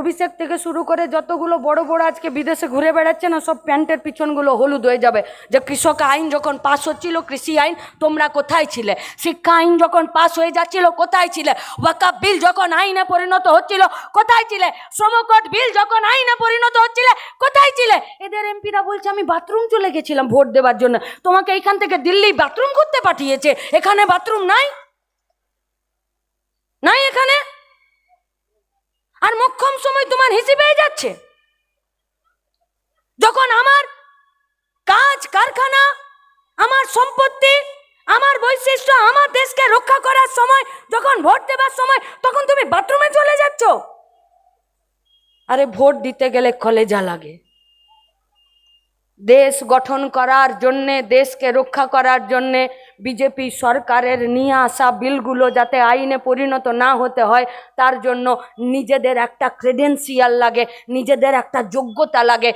অভিষেক থেকে শুরু করে যতগুলো বড় বড় আজকে বিদেশে ঘুরে বেড়াচ্ছে না, সব প্যান্টের পিছনগুলো হলুদ হয়ে যাবে। যে কৃষক আইন যখন পাস হচ্ছিল, কৃষি আইন, তোমরা কোথায় ছিলে? শিক্ষা আইন যখন পাস হয়ে যাচ্ছিল, কোথায় ছিলে? ওয়াকাপ বিল যখন আইনে পরিণত হচ্ছিল, কোথায় ছিলে? শ্রমকোট বিল যখন আইনে পরিণত হচ্ছিল, কোথায় ছিলে? এদের এমপিরা বলছে, আমি বাথরুম চলে গেছিলাম ভোট দেওয়ার জন্য। তোমাকে এইখান থেকে দিল্লি বাথরুম করতে পাঠিয়েছে। এখানে বাথরুম নাই এখানে মক্ষম সময় তোমার হিসি পেয়ে যাচ্ছে। যখন আমার কাজ, কারখানা, আমার সম্পত্তি, আমার বৈশিষ্ট্য, আমার দেশকে রক্ষা করার সময়, যখন ভোট দেবার সময়, তখন তুমি বাথরুমে চলে যাচ্ছ। আরে ভোট দিতে গেলে কলেজা লাগে। দেশ গঠন করার জন্যে, দেশকে রক্ষা করার জন্যে বিজেপি সরকারের নিয়ে আসা বিলগুলো যাতে আইনে পরিণত না হতে হয়, তার জন্য নিজেদের একটা ক্রেডেন্সিয়াল লাগে, নিজেদের একটা যোগ্যতা লাগে।